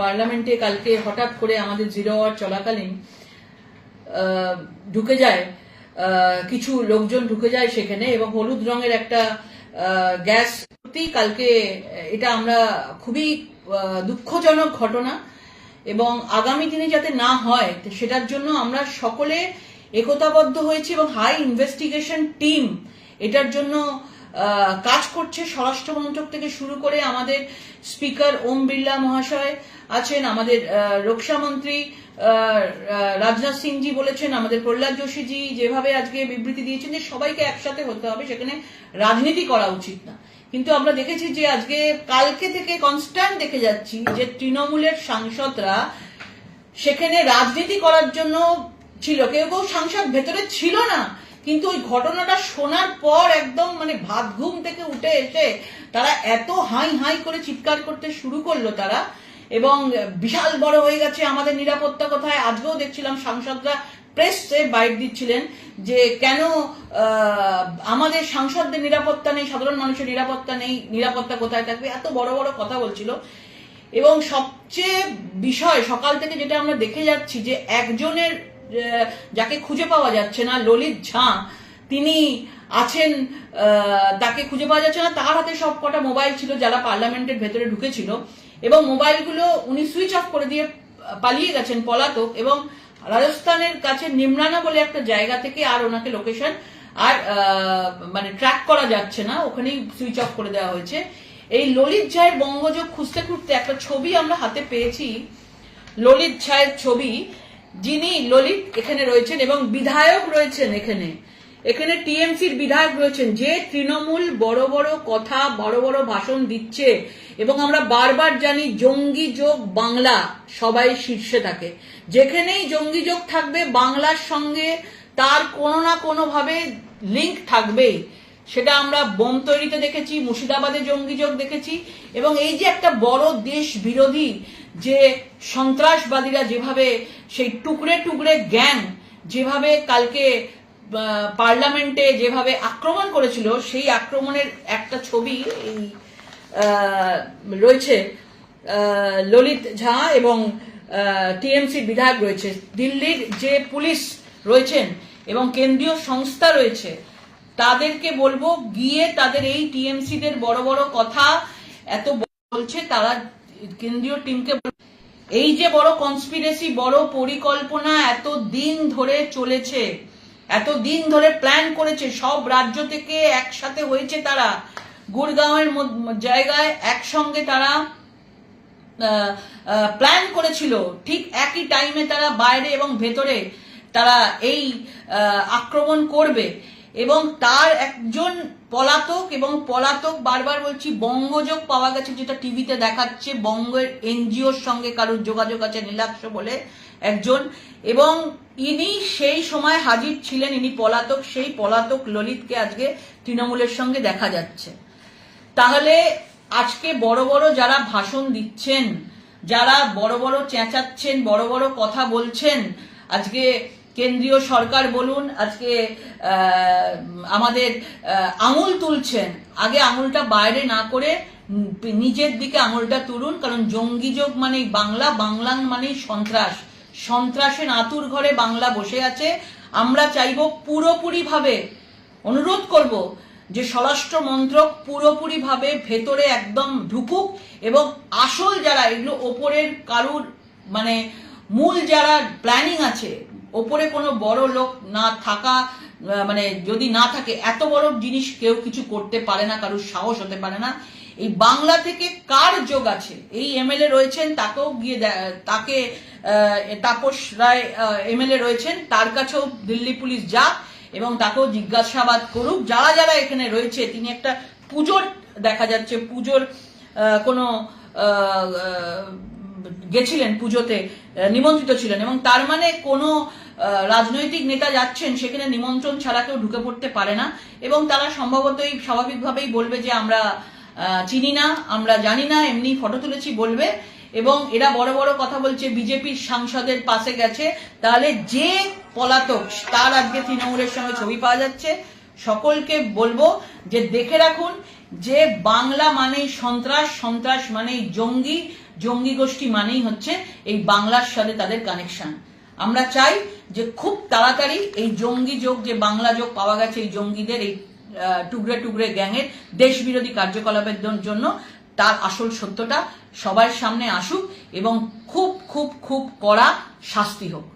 পার্লামেন্টে কালকে হঠাৎ করে আমাদের জিরো আওয়ার চলাকালীন ঢুকে যায় কিছু লোকজন ঢুকে যায় সেখানে এবং হলুদ রঙের একটা গ্যাস কালকে, এটা আমরা খুবই দুঃখজনক ঘটনা এবং আগামী দিনে যাতে না হয়, সেটার জন্য আমরা সকলে একতাবদ্ধ হয়েছি এবং হাই ইনভেস্টিগেশন টিম এটার জন্য কাজ করছে স্বরাষ্ট্র মন্ত্রক থেকে শুরু করে আমাদের স্পিকার ওম বিড়লা মহাশয় আছেন আমাদের আহ, রক্ষা মন্ত্রী আহ, আহ, রাজনাথ সিংজি বলেছেন আমাদের প্রহ্লাদ যোশীজি যেভাবে আজকে বিবৃতি দিয়েছেন যে সবাইকে একসাথে হতে হবে সেখানে রাজনীতি করা উচিত না। কিন্তু আমরা দেখেছি যে আজকে কালকে থেকে কনস্ট্যান্ট দেখে যাচ্ছি যে তৃণমূলের সাংসদরা সেখানে রাজনীতি করার জন্য ছিল। কেউ কেউ সাংসদ ভেতরে ছিল না। কিন্তু ওই ঘটনাটা শোনার পর একদম মানে ভাত ঘুম থেকে উঠে এসে তারা এত হাই হাই করে চিৎকার করতে শুরু করল তারা। এবং বিশাল বড় হয়ে গেছে আমাদের নিরাপত্তা কোথায়। আজকেও দেখছিলাম সাংসদরা প্রেসে বাইট দিচ্ছিলেন যে কেন আমাদের সাংসদদের নিরাপত্তা নেই, সাধারণ মানুষের নিরাপত্তা নেই, নিরাপত্তা কোথায় থাকবে? এত বড় বড় কথা বলছিল। এবং সবচেয়ে বিষয় সকাল থেকে যেটা আমরা দেখে যাচ্ছি যে একজনের যাকে খুঁজে পাওয়া যাচ্ছে না, ললিত ঝাঁ, তিনি আছেন তাকে খুঁজে পাওয়া যাচ্ছে না। তার হাতে সব কটা মোবাইল ছিল, যারা পার্লামেন্টের ভেতরে ঢুকেছিল। এবং মোবাইলগুলো উনি সুইচ অফ করে দিয়ে পালিয়ে গেছেন পলাতক এবং রাজস্থানের কাছে নিমরানা বলে একটা জায়গা থেকে আর ওনাকে লোকেশন আর মানে ট্র্যাক করা যাচ্ছে না। ওখানেই সুইচ অফ করে দেওয়া হয়েছে। এই ললিত ঝায়ের বঙ্গযোগ খুঁজতে খুঁজতে একটা ছবি আমরা হাতে পেয়েছি। ললিত ঝায়ের ছবি যিনি ললিত এখানে রয়েছেন এবং বিধায়ক রয়েছেন এখানে। এখানে টিএমসির বিধায়ক রয়েছেন, যে তৃণমূল বড় বড় কথা, বড় বড় ভাষণ দিচ্ছে। এবং আমরা বারবার জানি জঙ্গি যোগ বাংলা সবাই শীর্ষে থাকে। যেখানেই জঙ্গি যোগ থাকবে, বাংলার সঙ্গে তার কোনো না কোনোভাবে লিঙ্ক থাকবেই। সেটা আমরা বোম তৈরিতে দেখেছি, মুর্শিদাবাদে জঙ্গি যোগ দেখেছি। এবং এই যে একটা বড় দেশ বিরোধী যে সন্ত্রাসবাদীরা যেভাবে সেই টুকরে টুকরে গ্যাং যেভাবে কালকে পার্লামেন্টে যেভাবে আক্রমণ করেছিল, সেই আক্রমণের একটা ছবি এই রয়েছে ললিত ঝা এবং টিএমসির বিধায়ক রয়েছে। দিল্লির যে পুলিশ রয়েছেন এবং কেন্দ্রীয় সংস্থা রয়েছে, তাদেরকে বলব গিয়ে তাদের এই টিএমসিদের বড় বড় কথা এত বলছে, তারা কেন্দ্রীয় টিমকে এই যে বড় কনস্পিরেসি বড় পরিকল্পনা এত দিন ধরে চলেছে, এত দিন ধরে প্ল্যান করেছে, সব রাজ্য থেকে একসাথে হয়েছে তারা। গুড়গাঁওয়ের জায়গায় একসঙ্গে তারা প্ল্যান করেছিল। ঠিক একই টাইমে তারা বাইরে এবং ভেতরে তারা এই আক্রমণ করবে। এবং তার একজন পলাতক এবং পলাতক বারবার বলছি বঙ্গযোগ পাওয়া গেছে যেটা টিভিতে দেখাচ্ছে, বঙ্গের এনজিওর সঙ্গে কারোর যোগাযোগ আছে নীলাক্ষ বলে একজন। এবং ইনি সেই সময় হাজির ছিলেন, ইনি পলাতক, সেই পলাতক ললিতকে আজকে তৃণমূলের সঙ্গে দেখা যাচ্ছে। তাহলে আজকে বড় বড় যারা ভাষণ দিচ্ছেন, যারা বড় বড় চেঁচাচ্ছেন, বড় বড় কথা বলছেন, আজকে কেন্দ্রীয় সরকার বলুন, আজকে আমাদের আঙুল তুলছেন। আগে আঙুলটা বাইরে না করে নিজের দিকে আঙুলটা তুলুন, কারণ জঙ্গি যোগ মানেই বাংলা বাংলা মানেই সন্ত্রাস। সন্ত্রাসের আতুর ঘরে বাংলা বসে আছে। আমরা চাইব পুরোপুরিভাবে, অনুরোধ করব যে স্বরাষ্ট্র মন্ত্রক পুরোপুরিভাবে ভেতরে একদম ঢুকুক এবং আসল যারা, এগুলো ওপরের কারুর মানে মূল যারা প্ল্যানিং আছে ওপরে কোনো বড় লোক না থাকা মানে যদি না থাকে, এত বড় জিনিস কেউ কিছু করতে পারে না, কারুর সাহস হতে পারে না। এই বাংলা থেকে কার যোগ আছে? এই এমএলএ রয়েছেন, তাকেও গিয়ে তাকে তাপস রায় এমএলএ রয়েছেন, তার কাছেও দিল্লি পুলিশ যাক এবং তাকেও জিজ্ঞাসাবাদ করুক। যারা যারা এখানে রয়েছে, তিনি একটা পুজোর দেখা যাচ্ছে, পুজোর কোনো গেছিলেন পুজোতে নিমন্ত্রিত ছিলেন এবং তার মানে কোনো রাজনৈতিক নেতা যাচ্ছেন সেখানে নিমন্ত্রণ ছাড়া কেউ ঢুকে পড়তে পারে না এবং তারা সম্ভবতই স্বাভাবিকভাবেই বলবে যে আমরা চিনি না, আমরা জানি না, এমনি ফটো তুলেছি বলবে এবং এরা বড় বড় কথা বলছে, বিজেপির সাংসদের পাশে গেছে, তাহলে যে পলাতক তার আজকে তৃণমূলের সঙ্গে ছবি পাওয়া যাচ্ছে, সকলকে বলব যে দেখে রাখুন যে বাংলা মানেই সন্ত্রাস সন্ত্রাস মানেই জঙ্গি জঙ্গি গোষ্ঠী মানেই হচ্ছে এই বাংলার সাথে তাদের কানেকশন আমরা চাই যে খুব তাড়াতাড়ি এই জঙ্গি যোগ, যে বাংলা যোগ পাওয়া গেছে এই জঙ্গিদের, এই টুকরে টুকরে গ্যাংয়ের দেশ বিরোধী কার্যকলাপের জন্য তার আসল সত্যটা সবার সামনে আসুক এবং খুব খুব খুব কড়া শাস্তি হোক।